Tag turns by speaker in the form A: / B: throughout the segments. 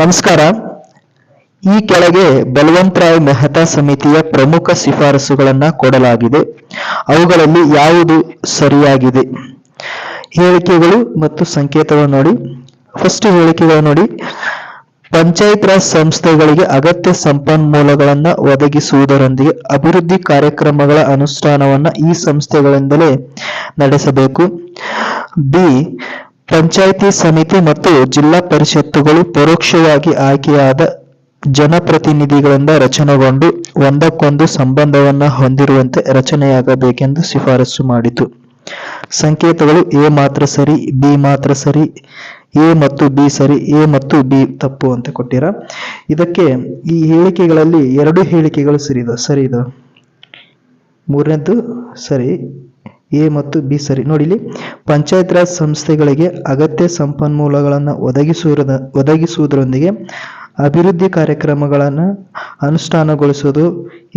A: ನಮಸ್ಕಾರ ಈ ಕೆಳಗೆ ಬಲವಂತರಾಯ್ ಮೆಹತಾ ಸಮಿತಿಯ ಪ್ರಮುಖ ಶಿಫಾರಸುಗಳನ್ನ ಕೊಡಲಾಗಿದೆ ಅವುಗಳಲ್ಲಿ ಯಾವುದು ಸರಿಯಾಗಿದೆ ಹೇಳಿಕೆಗಳು ಮತ್ತು ಸಂಕೇತಗಳು ನೋಡಿ ಫಸ್ಟ್ ಹೇಳಿಕೆಗಳು ನೋಡಿ ಪಂಚಾಯತ್ ರಾಜ್ ಸಂಸ್ಥೆಗಳಿಗೆ ಅಗತ್ಯ ಸಂಪನ್ಮೂಲಗಳನ್ನು ಒದಗಿಸುವುದರೊಂದಿಗೆ ಅಭಿವೃದ್ಧಿ ಕಾರ್ಯಕ್ರಮಗಳ ಅನುಷ್ಠಾನವನ್ನ ಈ ಸಂಸ್ಥೆಗಳಿಂದಲೇ ನಡೆಸಬೇಕು ಬಿ ಪಂಚಾಯಿತಿ ಸಮಿತಿ ಮತ್ತು ಜಿಲ್ಲಾ ಪರಿಷತ್ತುಗಳು ಪರೋಕ್ಷವಾಗಿ ಆಯ್ಕೆಯಾದ ಜನಪ್ರತಿನಿಧಿಗಳಿಂದ ರಚನೆಗೊಂಡು ಒಂದಕ್ಕೊಂದು ಸಂಬಂಧವನ್ನು ಹೊಂದಿರುವಂತೆ ರಚನೆಯಾಗಬೇಕೆಂದು ಶಿಫಾರಸು ಮಾಡಿತು ಸಂಕೇತಗಳು ಎ ಮಾತ್ರ ಸರಿ ಬಿ ಮಾತ್ರ ಸರಿ ಎ ಮತ್ತು ಬಿ ಸರಿ ಎ ಮತ್ತು ಬಿ ತಪ್ಪು ಅಂತ ಕೊಟ್ಟಿರ ಇದಕ್ಕೆ ಈ ಹೇಳಿಕೆಗಳಲ್ಲಿ ಎರಡು ಹೇಳಿಕೆಗಳು ಸರಿ ಸರಿ ಇದು ಮೂರನೇದು ಸರಿ ಎ ಮತ್ತು ಬಿ ಸರಿ ನೋಡಿ ಇಲ್ಲಿ ಪಂಚಾಯತ್ ರಾಜ್ ಸಂಸ್ಥೆಗಳಿಗೆ ಅಗತ್ಯ ಸಂಪನ್ಮೂಲಗಳನ್ನು ಒದಗಿಸುವ ಒದಗಿಸುವುದರೊಂದಿಗೆ ಅಭಿವೃದ್ಧಿ ಕಾರ್ಯಕ್ರಮಗಳನ್ನು ಅನುಷ್ಠಾನಗೊಳಿಸೋದು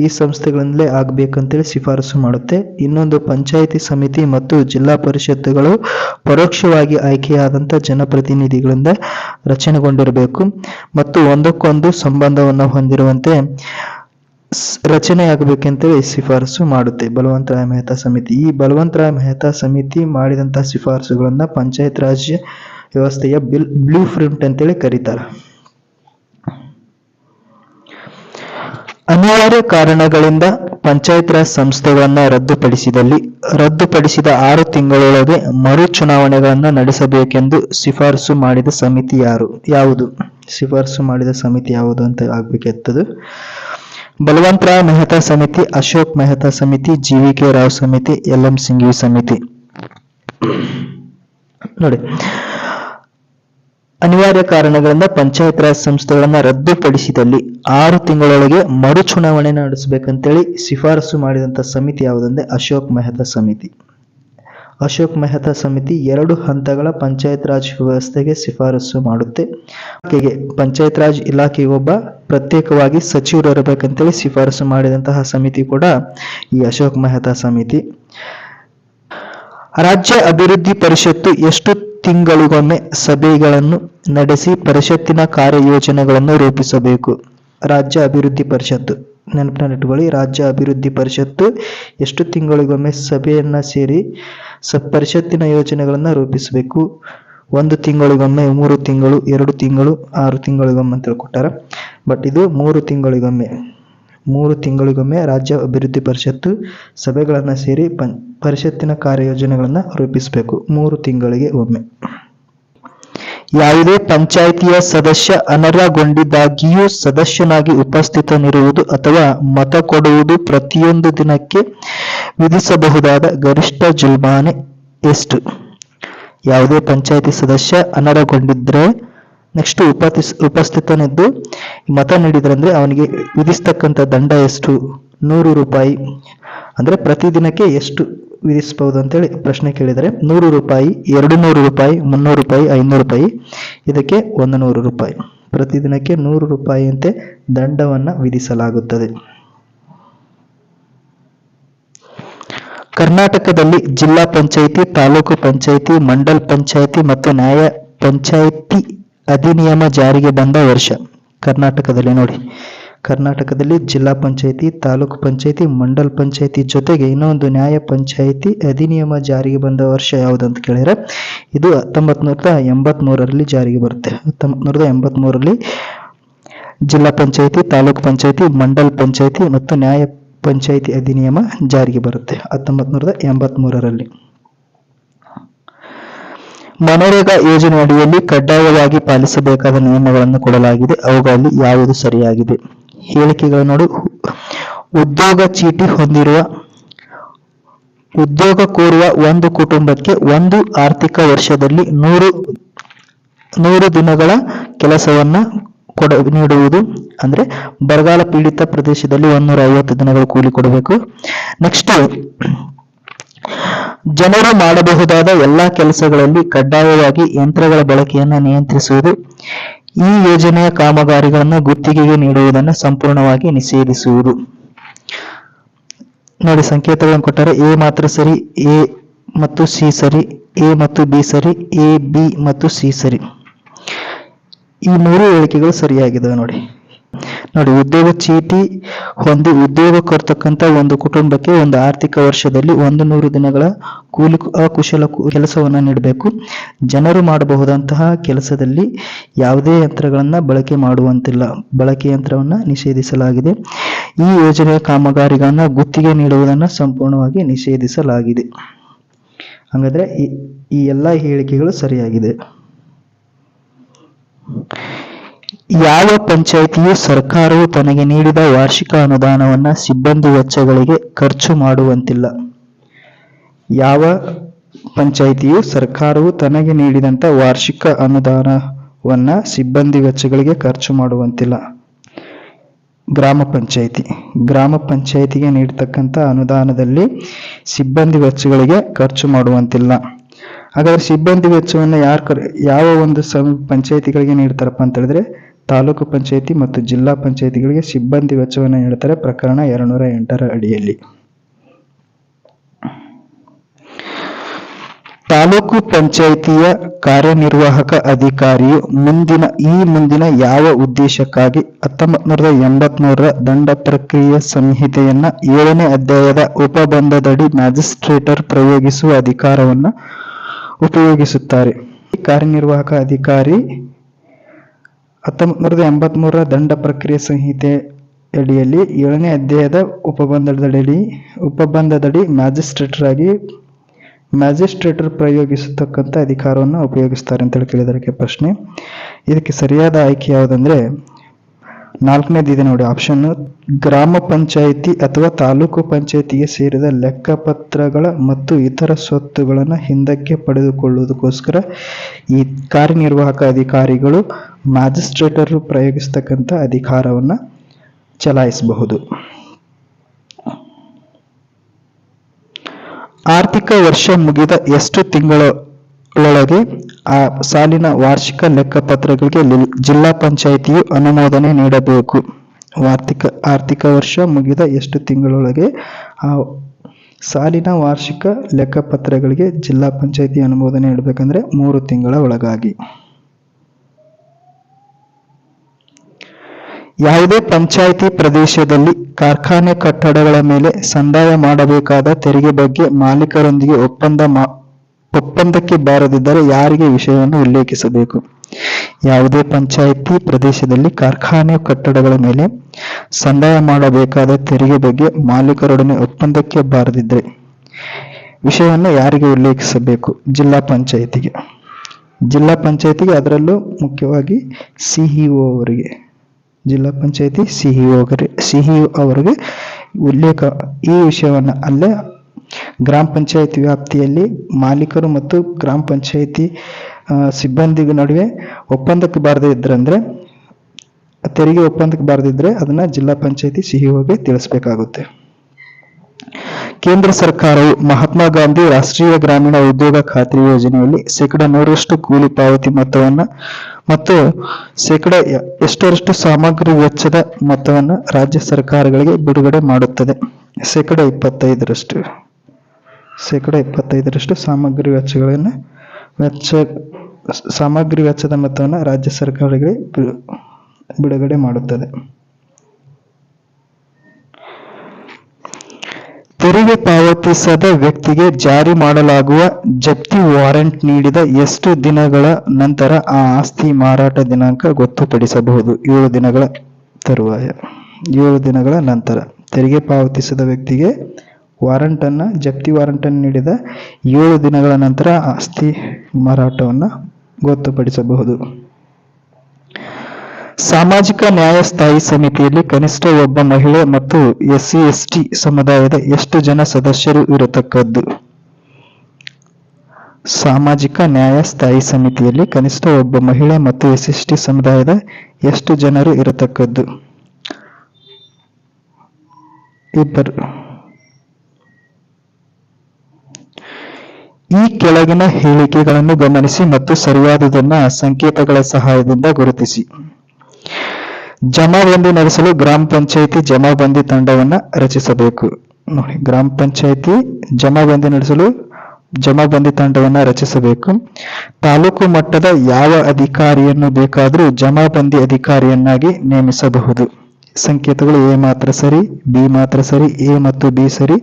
A: ಈ ಸಂಸ್ಥೆಗಳಿಂದಲೇ ಆಗಬೇಕಂತೇಳಿ ಶಿಫಾರಸು ಮಾಡುತ್ತೆ ಇನ್ನೊಂದು ಪಂಚಾಯಿತಿ ಸಮಿತಿ ಮತ್ತು ಜಿಲ್ಲಾ ಪರಿಷತ್ತುಗಳು ಪರೋಕ್ಷವಾಗಿ ಆಯ್ಕೆಯಾದಂಥ ಜನಪ್ರತಿನಿಧಿಗಳಿಂದ ರಚನೆಗೊಂಡಿರಬೇಕು ಮತ್ತು ಒಂದಕ್ಕೊಂದು ಸಂಬಂಧವನ್ನು ಹೊಂದಿರುವಂತೆ ರಚನೆ ರಚನೆಯಾಗಬೇಕೆಂತೇಳಿ ಶಿಫಾರಸು ಮಾಡುತ್ತೆ ಬಲವಂತರಾಯ ಮೆಹತಾ ಸಮಿತಿ ಈ ಬಲವಂತರಾಯ ಮೆಹತಾ ಸಮಿತಿ ಮಾಡಿದಂತಹ ಶಿಫಾರಸುಗಳನ್ನ ಪಂಚಾಯತ್ ರಾಜ್ ವ್ಯವಸ್ಥೆಯ ಬಿಲ್ ಬ್ಲೂ ಪ್ರಿಂಟ್ ಅಂತೇಳಿ ಕರೀತಾರೆ ಅನಿವಾರ್ಯ ಕಾರಣಗಳಿಂದ ಪಂಚಾಯತ್ ರಾಜ್ ಸಂಸ್ಥೆಗಳನ್ನ ರದ್ದುಪಡಿಸಿದಲ್ಲಿ ರದ್ದುಪಡಿಸಿದ ಆರು ತಿಂಗಳೊಳಗೆ ಮರು ಚುನಾವಣೆಗಳನ್ನು ನಡೆಸಬೇಕೆಂದು ಶಿಫಾರಸು ಮಾಡಿದ ಸಮಿತಿ ಯಾರು ಯಾವುದು ಶಿಫಾರಸು ಮಾಡಿದ ಸಮಿತಿ ಯಾವುದು ಅಂತ ಆಗ್ಬೇಕಿರ್ತದೆ ಬಲವಂತರಾವ್ ಮೆಹತಾ ಸಮಿತಿ ಅಶೋಕ್ ಮೆಹತಾ ಸಮಿತಿ ಜಿ ಕೆ ರಾವ್ ಸಮಿತಿ ಎಲ್ ಎಂ ಸಿಂಘಿ ಸಮಿತಿ ನೋಡಿ ಅನಿವಾರ್ಯ ಕಾರಣಗಳಿಂದ ಪಂಚಾಯತ್ ರಾಜ್ ಸಂಸ್ಥೆಗಳನ್ನು ರದ್ದುಪಡಿಸಿದಲ್ಲಿ ಆರು ತಿಂಗಳೊಳಗೆ ಮರು ಚುನಾವಣೆ ನಡೆಸಬೇಕಂತೇಳಿ ಶಿಫಾರಸು ಮಾಡಿದಂಥ ಸಮಿತಿ ಯಾವುದಂದ್ರೆ ಅಶೋಕ್ ಮೆಹತಾ ಸಮಿತಿ ಅಶೋಕ್ ಮೆಹತಾ ಸಮಿತಿ ಎರಡು ಹಂತಗಳ ಪಂಚಾಯತ್ ರಾಜ್ ವ್ಯವಸ್ಥೆಗೆ ಶಿಫಾರಸು ಮಾಡುತ್ತೆ ಪಂಚಾಯತ್ ರಾಜ್ ಇಲಾಖೆಯ ಒಬ್ಬ ಪ್ರತ್ಯೇಕವಾಗಿ ಸಚಿವರು ಇರಬೇಕಂತೇಳಿ ಶಿಫಾರಸು ಮಾಡಿದಂತಹ ಸಮಿತಿ ಕೂಡ ಈ ಅಶೋಕ್ ಮೆಹತಾ ಸಮಿತಿ ರಾಜ್ಯ ಅಭಿವೃದ್ಧಿ ಪರಿಷತ್ತು ಎಷ್ಟು ತಿಂಗಳಿಗೊಮ್ಮೆ ಸಭೆಗಳನ್ನು ನಡೆಸಿ ಪರಿಷತ್ತಿನ ಕಾರ್ಯಯೋಜನೆಗಳನ್ನು ರೂಪಿಸಬೇಕು ರಾಜ್ಯ ಅಭಿವೃದ್ಧಿ ಪರಿಷತ್ತು ನೆನಪಿನಲ್ಲಿಟ್ಟುಕೊಳ್ಳಿ ರಾಜ್ಯ ಅಭಿವೃದ್ಧಿ ಪರಿಷತ್ತು ಎಷ್ಟು ತಿಂಗಳಿಗೊಮ್ಮೆ ಸಭೆಯನ್ನು ಸೇರಿ ಸ ಪರಿಷತ್ತಿನ ಯೋಜನೆಗಳನ್ನು ರೂಪಿಸಬೇಕು ಒಂದು ತಿಂಗಳಿಗೊಮ್ಮೆ ಮೂರು ತಿಂಗಳು ಎರಡು ತಿಂಗಳು ಆರು ತಿಂಗಳಿಗೊಮ್ಮೆ ಅಂತ ಹೇಳ್ಕೊಟ್ಟಾರ ಬಟ್ ಇದು ಮೂರು ತಿಂಗಳಿಗೊಮ್ಮೆ ಮೂರು ತಿಂಗಳಿಗೊಮ್ಮೆ ರಾಜ್ಯ ಅಭಿವೃದ್ಧಿ ಪರಿಷತ್ತು ಸಭೆಗಳನ್ನು ಸೇರಿ ಪಂ ಪರಿಷತ್ತಿನ ಕಾರ್ಯಯೋಜನೆಗಳನ್ನು ರೂಪಿಸಬೇಕು ಮೂರು ತಿಂಗಳಿಗೆ ಒಮ್ಮೆ ಯಾವುದೇ ಪಂಚಾಯಿತಿಯ ಸದಸ್ಯ ಅನರ್ಹಗೊಂಡಿದ್ದಾಗಿಯೂ ಸದಸ್ಯನಾಗಿ ಉಪಸ್ಥಿತನಿರುವುದು ಅಥವಾ ಮತ ಕೊಡುವುದು ಪ್ರತಿಯೊಂದು ದಿನಕ್ಕೆ ವಿಧಿಸಬಹುದಾದ ಗರಿಷ್ಠ ಜುಲ್ಮಾನೆ ಎಷ್ಟು ಯಾವುದೇ ಪಂಚಾಯಿತಿ ಸದಸ್ಯ ಅನರ್ಹಗೊಂಡಿದ್ರೆ ನೆಕ್ಸ್ಟ್ ಉಪತಿಸ್ ಉಪಸ್ಥಿತನಿದ್ದು ಮತ ನೀಡಿದ್ರಂದ್ರೆ ಅವನಿಗೆ ವಿಧಿಸ್ತಕ್ಕಂಥ ದಂಡ ಎಷ್ಟು ನೂರು ರೂಪಾಯಿ ಪ್ರತಿ ಪ್ರತಿದಿನಕ್ಕೆ ಎಷ್ಟು ವಿಧಿಸಬಹುದು ಅಂತೇಳಿ ಪ್ರಶ್ನೆ ಕೇಳಿದರೆ ನೂರು ರೂಪಾಯಿ ಎರಡು ನೂರು ರೂಪಾಯಿ ಮುನ್ನೂರು ರೂಪಾಯಿ ಐನೂರು ರೂಪಾಯಿ ಇದಕ್ಕೆ ಒಂದು ನೂರು ರೂಪಾಯಿ ಪ್ರತಿದಿನಕ್ಕೆ ನೂರು ರೂಪಾಯಿಯಂತೆ ದಂಡವನ್ನು ವಿಧಿಸಲಾಗುತ್ತದೆ ಕರ್ನಾಟಕದಲ್ಲಿ ಜಿಲ್ಲಾ ಪಂಚಾಯಿತಿ ತಾಲೂಕು ಪಂಚಾಯಿತಿ ಮಂಡಲ್ ಪಂಚಾಯಿತಿ ಮತ್ತು ನ್ಯಾಯ ಪಂಚಾಯಿತಿ ಅಧಿನಿಯಮ ಜಾರಿಗೆ ಬಂದ ವರ್ಷ ಕರ್ನಾಟಕದಲ್ಲಿ ನೋಡಿ ಕರ್ನಾಟಕದಲ್ಲಿ ಜಿಲ್ಲಾ ಪಂಚಾಯಿತಿ ತಾಲೂಕು ಪಂಚಾಯಿತಿ ಮಂಡಲ್ ಪಂಚಾಯಿತಿ ಜೊತೆಗೆ ಇನ್ನೊಂದು ನ್ಯಾಯ ಪಂಚಾಯಿತಿ ಅಧಿನಿಯಮ ಜಾರಿಗೆ ಬಂದ ವರ್ಷ ಯಾವುದು ಅಂತ ಕೇಳಿದರೆ ಇದು ಹತ್ತೊಂಬತ್ತು ನೂರ ಜಾರಿಗೆ ಬರುತ್ತೆ ಹತ್ತೊಂಬತ್ತು ನೂರ ಎಂಬತ್ತ್ಮೂರರಲ್ಲಿ ಜಿಲ್ಲಾ ಪಂಚಾಯಿತಿ ತಾಲೂಕ್ ಪಂಚಾಯಿತಿ ಮಂಡಲ್ ಪಂಚಾಯಿತಿ ಮತ್ತು ನ್ಯಾಯ ಪಂಚಾಯಿತಿ ಅಧಿನಿಯಮ ಜಾರಿಗೆ ಬರುತ್ತೆ ಹತ್ತೊಂಬತ್ತು ನೂರದ ಎಂಬತ್ತ್ಮೂರರಲ್ಲಿ ಮನರೇಗಾ ಯೋಜನೆ ಅಡಿಯಲ್ಲಿ ಕಡ್ಡಾಯವಾಗಿ ಪಾಲಿಸಬೇಕಾದ ನಿಯಮಗಳನ್ನು ಕೊಡಲಾಗಿದೆ ಅವುಗಳಲ್ಲಿ ಯಾವುದು ಸರಿಯಾಗಿದೆ ಹೇಳಿಕೆಗಳ ನೋಡು ಉದ್ಯೋಗ ಚೀಟಿ ಹೊಂದಿರುವ ಉದ್ಯೋಗ ಕೋರುವ ಒಂದು ಕುಟುಂಬಕ್ಕೆ ಒಂದು ಆರ್ಥಿಕ ವರ್ಷದಲ್ಲಿ ನೂರು ನೂರು ದಿನಗಳ ಕೆಲಸವನ್ನ ಕೊಡ ನೀಡುವುದು ಅಂದ್ರೆ ಬರಗಾಲ ಪೀಡಿತ ಪ್ರದೇಶದಲ್ಲಿ ಒಂದೂರ ಐವತ್ತು ದಿನಗಳ ಕೂಲಿ ಕೊಡಬೇಕು ನೆಕ್ಸ್ಟ್ ಜನರು ಮಾಡಬಹುದಾದ ಎಲ್ಲಾ ಕೆಲಸಗಳಲ್ಲಿ ಕಡ್ಡಾಯವಾಗಿ ಯಂತ್ರಗಳ ಬಳಕೆಯನ್ನು ನಿಯಂತ್ರಿಸುವುದು ಈ ಯೋಜನೆಯ ಕಾಮಗಾರಿಗಳನ್ನು ಗುತ್ತಿಗೆಗೆ ನೀಡುವುದನ್ನು ಸಂಪೂರ್ಣವಾಗಿ ನಿಷೇಧಿಸುವುದು ನೋಡಿ ಸಂಕೇತಗಳನ್ನು ಕೊಟ್ಟರೆ ಎ ಮಾತ್ರ ಸರಿ ಎ ಮತ್ತು ಸಿ ಸರಿ ಎ ಮತ್ತು ಬಿ ಸರಿ ಎ ಬಿ ಮತ್ತು ಸಿ ಸರಿ ಈ ಮೂರು ಹೇಳಿಕೆಗಳು ಸರಿಯಾಗಿದೆ ನೋಡಿ ನೋಡಿ ಉದ್ಯೋಗ ಚೀಟಿ ಹೊಂದಿ ಉದ್ಯೋಗ ಕೊರತಕ್ಕಂತ ಒಂದು ಕುಟುಂಬಕ್ಕೆ ಒಂದು ಆರ್ಥಿಕ ವರ್ಷದಲ್ಲಿ ಒಂದು ನೂರು ದಿನಗಳ ಕೂಲಿ ಅಕುಶಲ ಕೆಲಸವನ್ನು ನೀಡಬೇಕು ಜನರು ಮಾಡಬಹುದಂತಹ ಕೆಲಸದಲ್ಲಿ ಯಾವುದೇ ಯಂತ್ರಗಳನ್ನು ಬಳಕೆ ಮಾಡುವಂತಿಲ್ಲ ಬಳಕೆ ಯಂತ್ರವನ್ನು ನಿಷೇಧಿಸಲಾಗಿದೆ ಈ ಯೋಜನೆಯ ಕಾಮಗಾರಿಗಳನ್ನು ಗುತ್ತಿಗೆ ನೀಡುವುದನ್ನು ಸಂಪೂರ್ಣವಾಗಿ ನಿಷೇಧಿಸಲಾಗಿದೆ ಹಾಗಾದ್ರೆ ಈ ಎಲ್ಲ ಹೇಳಿಕೆಗಳು ಸರಿಯಾಗಿದೆ ಯಾವ ಪಂಚಾಯಿತಿಯು ಸರ್ಕಾರವು ತನಗೆ ನೀಡಿದ ವಾರ್ಷಿಕ ಅನುದಾನವನ್ನು ಸಿಬ್ಬಂದಿ ವೆಚ್ಚಗಳಿಗೆ ಖರ್ಚು ಮಾಡುವಂತಿಲ್ಲ ಯಾವ ಪಂಚಾಯಿತಿಯು ಸರ್ಕಾರವು ತನಗೆ ನೀಡಿದಂಥ ವಾರ್ಷಿಕ ಅನುದಾನವನ್ನು ಸಿಬ್ಬಂದಿ ವೆಚ್ಚಗಳಿಗೆ ಖರ್ಚು ಮಾಡುವಂತಿಲ್ಲ ಗ್ರಾಮ ಪಂಚಾಯಿತಿ ಗ್ರಾಮ ಪಂಚಾಯಿತಿಗೆ ನೀಡತಕ್ಕಂಥ ಅನುದಾನದಲ್ಲಿ ಸಿಬ್ಬಂದಿ ವೆಚ್ಚಗಳಿಗೆ ಖರ್ಚು ಮಾಡುವಂತಿಲ್ಲ ಹಾಗಾದ್ರೆ ಸಿಬ್ಬಂದಿ ವೆಚ್ಚವನ್ನು ಯಾರು ಯಾವ ಒಂದು ಸಂ ಪಂಚಾಯಿತಿಗಳಿಗೆ ನೀಡ್ತಾರಪ್ಪ ಅಂತ ಹೇಳಿದ್ರೆ ತಾಲೂಕು ಪಂಚಾಯಿತಿ ಮತ್ತು ಜಿಲ್ಲಾ ಪಂಚಾಯಿತಿಗಳಿಗೆ ಸಿಬ್ಬಂದಿ ವೆಚ್ಚವನ್ನು ನೀಡುತ್ತಾರೆ ಪ್ರಕರಣ ಎರಡುನೂರ ಎಂಟರ ಅಡಿಯಲ್ಲಿ ತಾಲೂಕು ಪಂಚಾಯಿತಿಯ ಕಾರ್ಯನಿರ್ವಾಹಕ ಅಧಿಕಾರಿಯು ಮುಂದಿನ ಈ ಮುಂದಿನ ಯಾವ ಉದ್ದೇಶಕ್ಕಾಗಿ ಹತ್ತೊಂಬತ್ ನೂರ ಎಂಬತ್ಮೂರರ ದಂಡ ಪ್ರಕ್ರಿಯೆ ಸಂಹಿತೆಯನ್ನ ಏಳನೇ ಅಧ್ಯಾಯದ ಉಪಬಂಧದಡಿ ಮ್ಯಾಜಿಸ್ಟ್ರೇಟರ್ ಪ್ರಯೋಗಿಸುವ ಅಧಿಕಾರವನ್ನು ಉಪಯೋಗಿಸುತ್ತಾರೆ ಕಾರ್ಯನಿರ್ವಾಹಕ ಅಧಿಕಾರಿ ಹತ್ತೊಂಬತ್ತು ಎಂಬತ್ತ್ಮೂರರ ದಂಡ ಪ್ರಕ್ರಿಯೆ ಸಂಹಿತೆ ಅಡಿಯಲ್ಲಿ ಏಳನೇ ಅಧ್ಯಾಯದ ಉಪಬಂಧದಡಿ ಉಪಬಂಧದಡಿ ಆಗಿ ಮ್ಯಾಜಿಸ್ಟ್ರೇಟರ್ ಪ್ರಯೋಗಿಸತಕ್ಕಂಥ ಅಧಿಕಾರವನ್ನು ಉಪಯೋಗಿಸ್ತಾರೆ ಹೇಳಿ ಕೇಳಿದಕ್ಕೆ ಪ್ರಶ್ನೆ ಇದಕ್ಕೆ ಸರಿಯಾದ ಆಯ್ಕೆ ಯಾವುದಂದ್ರೆ ಇದೆ ನೋಡಿ ಆಪ್ಷನ್ ಗ್ರಾಮ ಪಂಚಾಯಿತಿ ಅಥವಾ ತಾಲೂಕು ಪಂಚಾಯಿತಿಗೆ ಸೇರಿದ ಲೆಕ್ಕಪತ್ರಗಳ ಮತ್ತು ಇತರ ಸ್ವತ್ತುಗಳನ್ನು ಹಿಂದಕ್ಕೆ ಪಡೆದುಕೊಳ್ಳುವುದಕ್ಕೋಸ್ಕರ ಈ ಕಾರ್ಯನಿರ್ವಾಹಕ ಅಧಿಕಾರಿಗಳು ಮ್ಯಾಜಿಸ್ಟ್ರೇಟರು ಪ್ರಯೋಗಿಸ್ತಕ್ಕಂಥ ಅಧಿಕಾರವನ್ನು ಚಲಾಯಿಸಬಹುದು ಆರ್ಥಿಕ ವರ್ಷ ಮುಗಿದ ಎಷ್ಟು ತಿಂಗಳೊಳಗೆ ಆ ಸಾಲಿನ ವಾರ್ಷಿಕ ಲೆಕ್ಕಪತ್ರಗಳಿಗೆ ಜಿಲ್ಲಾ ಪಂಚಾಯಿತಿಯು ಅನುಮೋದನೆ ನೀಡಬೇಕು ವಾರ್ಥಿಕ ಆರ್ಥಿಕ ವರ್ಷ ಮುಗಿದ ಎಷ್ಟು ತಿಂಗಳೊಳಗೆ ಆ ಸಾಲಿನ ವಾರ್ಷಿಕ ಲೆಕ್ಕಪತ್ರಗಳಿಗೆ ಜಿಲ್ಲಾ ಪಂಚಾಯಿತಿ ಅನುಮೋದನೆ ನೀಡಬೇಕಂದ್ರೆ ಮೂರು ತಿಂಗಳ ಒಳಗಾಗಿ ಯಾವುದೇ ಪಂಚಾಯಿತಿ ಪ್ರದೇಶದಲ್ಲಿ ಕಾರ್ಖಾನೆ ಕಟ್ಟಡಗಳ ಮೇಲೆ ಸಂದಾಯ ಮಾಡಬೇಕಾದ ತೆರಿಗೆ ಬಗ್ಗೆ ಮಾಲೀಕರೊಂದಿಗೆ ಒಪ್ಪಂದ ಮಾ ಒಪ್ಪಂದಕ್ಕೆ ಬಾರದಿದ್ದರೆ ಯಾರಿಗೆ ವಿಷಯವನ್ನು ಉಲ್ಲೇಖಿಸಬೇಕು ಯಾವುದೇ ಪಂಚಾಯಿತಿ ಪ್ರದೇಶದಲ್ಲಿ ಕಾರ್ಖಾನೆ ಕಟ್ಟಡಗಳ ಮೇಲೆ ಸಂದಾಯ ಮಾಡಬೇಕಾದ ತೆರಿಗೆ ಬಗ್ಗೆ ಮಾಲೀಕರೊಡನೆ ಒಪ್ಪಂದಕ್ಕೆ ಬಾರದಿದ್ದರೆ ವಿಷಯವನ್ನು ಯಾರಿಗೆ ಉಲ್ಲೇಖಿಸಬೇಕು ಜಿಲ್ಲಾ ಪಂಚಾಯಿತಿಗೆ ಜಿಲ್ಲಾ ಪಂಚಾಯಿತಿಗೆ ಅದರಲ್ಲೂ ಮುಖ್ಯವಾಗಿ ಸಿಇಒ ಅವರಿಗೆ ಜಿಲ್ಲಾ ಪಂಚಾಯತಿ ಸಿಇಒ ಸಿಇಒ ಅವರಿಗೆ ಉಲ್ಲೇಖ ಈ ವಿಷಯವನ್ನು ಅಲ್ಲೇ ಗ್ರಾಮ ಪಂಚಾಯತಿ ವ್ಯಾಪ್ತಿಯಲ್ಲಿ ಮಾಲೀಕರು ಮತ್ತು ಗ್ರಾಮ ಪಂಚಾಯತಿ ಸಿಬ್ಬಂದಿಗಳ ನಡುವೆ ಒಪ್ಪಂದಕ್ಕೆ ಬಾರದೇ ಇದ್ರಂದ್ರೆ ತೆರಿಗೆ ಒಪ್ಪಂದಕ್ಕೆ ಬಾರದಿದ್ರೆ ಅದನ್ನ ಜಿಲ್ಲಾ ಪಂಚಾಯತಿ ಸಿಇಒಗೆ ತಿಳಿಸಬೇಕಾಗುತ್ತೆ ಕೇಂದ್ರ ಸರ್ಕಾರವು ಮಹಾತ್ಮ ಗಾಂಧಿ ರಾಷ್ಟ್ರೀಯ ಗ್ರಾಮೀಣ ಉದ್ಯೋಗ ಖಾತ್ರಿ ಯೋಜನೆಯಲ್ಲಿ ಶೇಕಡಾ ನೂರರಷ್ಟು ಕೂಲಿ ಪಾವತಿ ಮೊತ್ತವನ್ನು ಮತ್ತು ಶೇಕಡ ಎಷ್ಟರಷ್ಟು ಸಾಮಗ್ರಿ ವೆಚ್ಚದ ಮೊತ್ತವನ್ನು ರಾಜ್ಯ ಸರ್ಕಾರಗಳಿಗೆ ಬಿಡುಗಡೆ ಮಾಡುತ್ತದೆ ಶೇಕಡ ಇಪ್ಪತ್ತೈದರಷ್ಟು ಶೇಕಡ ಇಪ್ಪತ್ತೈದರಷ್ಟು ಸಾಮಗ್ರಿ ವೆಚ್ಚಗಳನ್ನು ವೆಚ್ಚ ಸಾಮಗ್ರಿ ವೆಚ್ಚದ ಮೊತ್ತವನ್ನು ರಾಜ್ಯ ಸರ್ಕಾರಗಳಿಗೆ ಬಿಡುಗಡೆ ಮಾಡುತ್ತದೆ ತೆರಿಗೆ ಪಾವತಿಸದ ವ್ಯಕ್ತಿಗೆ ಜಾರಿ ಮಾಡಲಾಗುವ ಜಪ್ತಿ ವಾರೆಂಟ್ ನೀಡಿದ ಎಷ್ಟು ದಿನಗಳ ನಂತರ ಆ ಆಸ್ತಿ ಮಾರಾಟ ದಿನಾಂಕ ಗೊತ್ತುಪಡಿಸಬಹುದು ಏಳು ದಿನಗಳ ತರುವಾಯ ಏಳು ದಿನಗಳ ನಂತರ ತೆರಿಗೆ ಪಾವತಿಸದ ವ್ಯಕ್ತಿಗೆ ವಾರಂಟನ್ನು ಜಪ್ತಿ ವಾರಂಟನ್ನು ನೀಡಿದ ಏಳು ದಿನಗಳ ನಂತರ ಆಸ್ತಿ ಮಾರಾಟವನ್ನು ಗೊತ್ತುಪಡಿಸಬಹುದು ಸಾಮಾಜಿಕ ನ್ಯಾಯ ಸ್ಥಾಯಿ ಸಮಿತಿಯಲ್ಲಿ ಕನಿಷ್ಠ ಒಬ್ಬ ಮಹಿಳೆ ಮತ್ತು ಎಸ್ಸಿ ಎಸ್ಟಿ ಸಮುದಾಯದ ಎಷ್ಟು ಜನ ಸದಸ್ಯರು ಇರತಕ್ಕದ್ದು ಸಾಮಾಜಿಕ ನ್ಯಾಯ ಸ್ಥಾಯಿ ಸಮಿತಿಯಲ್ಲಿ ಕನಿಷ್ಠ ಒಬ್ಬ ಮಹಿಳೆ ಮತ್ತು ಎಸ್ ಎಸ್ ಟಿ ಸಮುದಾಯದ ಎಷ್ಟು ಜನರು ಇರತಕ್ಕದ್ದು ಇಬ್ಬರು ಈ ಕೆಳಗಿನ ಹೇಳಿಕೆಗಳನ್ನು ಗಮನಿಸಿ ಮತ್ತು ಸರಿಯಾದುದನ್ನು ಸಂಕೇತಗಳ ಸಹಾಯದಿಂದ ಗುರುತಿಸಿ ಜಮಾಬಂದಿ ನಡೆಸಲು ಗ್ರಾಮ ಪಂಚಾಯಿತಿ ಜಮಾಬಂದಿ ತಂಡವನ್ನು ರಚಿಸಬೇಕು ನೋಡಿ ಗ್ರಾಮ ಪಂಚಾಯಿತಿ ಜಮಾಬಂದಿ ನಡೆಸಲು ಜಮಾಬಂದಿ ತಂಡವನ್ನು ರಚಿಸಬೇಕು ತಾಲೂಕು ಮಟ್ಟದ ಯಾವ ಅಧಿಕಾರಿಯನ್ನು ಬೇಕಾದರೂ ಜಮಾಬಂದಿ ಅಧಿಕಾರಿಯನ್ನಾಗಿ ನೇಮಿಸಬಹುದು ಸಂಕೇತಗಳು ಎ ಮಾತ್ರ ಸರಿ ಬಿ ಮಾತ್ರ ಸರಿ ಎ ಮತ್ತು ಬಿ ಸರಿ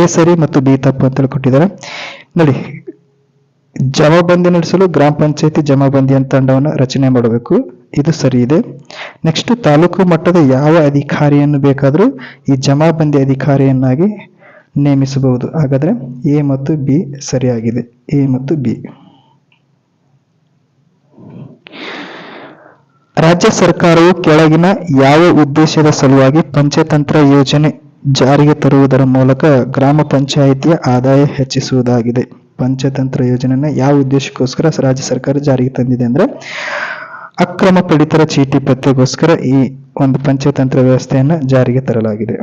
A: ಎ ಸರಿ ಮತ್ತು ಬಿ ತಪ್ಪು ಅಂತೇಳಿ ಕೊಟ್ಟಿದ್ದಾರೆ ನೋಡಿ ಜಮಾಬಂದಿ ನಡೆಸಲು ಗ್ರಾಮ ಪಂಚಾಯಿತಿ ಜಮಾಬಂದಿ ತಂಡವನ್ನು ರಚನೆ ಮಾಡಬೇಕು ಇದು ಸರಿ ಇದೆ ನೆಕ್ಸ್ಟ್ ತಾಲೂಕು ಮಟ್ಟದ ಯಾವ ಅಧಿಕಾರಿಯನ್ನು ಬೇಕಾದರೂ ಈ ಜಮಾಬಂದಿ ಅಧಿಕಾರಿಯನ್ನಾಗಿ ನೇಮಿಸಬಹುದು ಹಾಗಾದರೆ ಎ ಮತ್ತು ಬಿ ಸರಿಯಾಗಿದೆ ಎ ಮತ್ತು ಬಿ ರಾಜ್ಯ ಸರ್ಕಾರವು ಕೆಳಗಿನ ಯಾವ ಉದ್ದೇಶದ ಸಲುವಾಗಿ ಪಂಚತಂತ್ರ ಯೋಜನೆ ಜಾರಿಗೆ ತರುವುದರ ಮೂಲಕ ಗ್ರಾಮ ಪಂಚಾಯಿತಿಯ ಆದಾಯ ಹೆಚ್ಚಿಸುವುದಾಗಿದೆ ಪಂಚತಂತ್ರ ಯೋಜನೆಯನ್ನ ಯಾವ ಉದ್ದೇಶಕ್ಕೋಸ್ಕರ ರಾಜ್ಯ ಸರ್ಕಾರ ಜಾರಿಗೆ ತಂದಿದೆ ಅಂದ್ರೆ ಅಕ್ರಮ ಪಡಿತರ ಚೀಟಿ ಪತ್ತೆಗೋಸ್ಕರ ಈ ಒಂದು ಪಂಚತಂತ್ರ ವ್ಯವಸ್ಥೆಯನ್ನು ಜಾರಿಗೆ ತರಲಾಗಿದೆ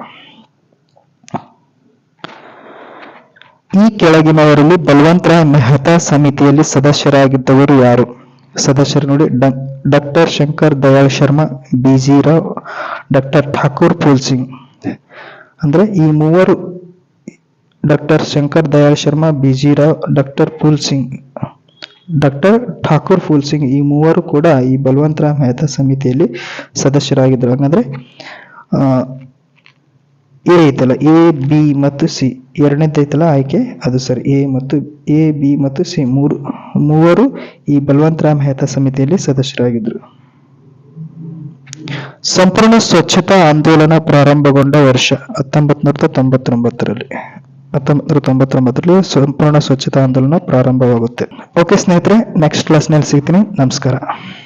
A: ಈ ಕೆಳಗಿನವರಲ್ಲಿ ಬಲವಂತರಾಯ್ ಮೆಹತಾ ಸಮಿತಿಯಲ್ಲಿ ಸದಸ್ಯರಾಗಿದ್ದವರು ಯಾರು ಸದಸ್ಯರು ನೋಡಿ doctor Shankar Dayal Sharma B G Rao doctor Thakur Phool Singh ಅಂದ್ರೆ ಈ ಮೂವರು doctor Shankar Dayal Sharma B G Rao doctor Phool Singh doctor Thakur Phool Singh ಈ ಮೂವರು ಕೂಡ ಈ ಬಲವಂತರಾಮ್ ಮೆಹತಾ ಸಮಿತಿಯಲ್ಲಿ ಸದಸ್ಯರಾಗಿದ್ದರು ಹಂಗಂದ್ರೆ ಎ ಐತಲ್ಲ ಎ ಬಿ ಮತ್ತು ಸಿ ಐತಲ್ಲ ಆಯ್ಕೆ ಅದು ಸರ್ ಎ ಮತ್ತು ಎ ಬಿ ಮತ್ತು ಸಿ ಮೂರು ಮೂವರು ಈ ಬಲವಂತರಾಮ್ ಮೆಹತಾ ಸಮಿತಿಯಲ್ಲಿ ಸದಸ್ಯರಾಗಿದ್ದರು ಸಂಪೂರ್ಣ ಸ್ವಚ್ಛತಾ ಆಂದೋಲನ ಪ್ರಾರಂಭಗೊಂಡ ವರ್ಷ ಹತ್ತೊಂಬತ್ ನೂರ ತೊಂಬತ್ತೊಂಬತ್ತರಲ್ಲಿ ಹತ್ತೊಂಬತ್ತು ತೊಂಬತ್ತೊಂಬತ್ತರಲ್ಲಿ ಸಂಪೂರ್ಣ ಸ್ವಚ್ಛತಾ ಆಂದೋಲನ ಪ್ರಾರಂಭವಾಗುತ್ತೆ ಓಕೆ ಸ್ನೇಹಿತರೆ ನೆಕ್ಸ್ಟ್ ಕ್ಲಾಸ್ನಲ್ಲಿ ಸಿಗ್ತೀನಿ ನಮಸ್ಕಾರ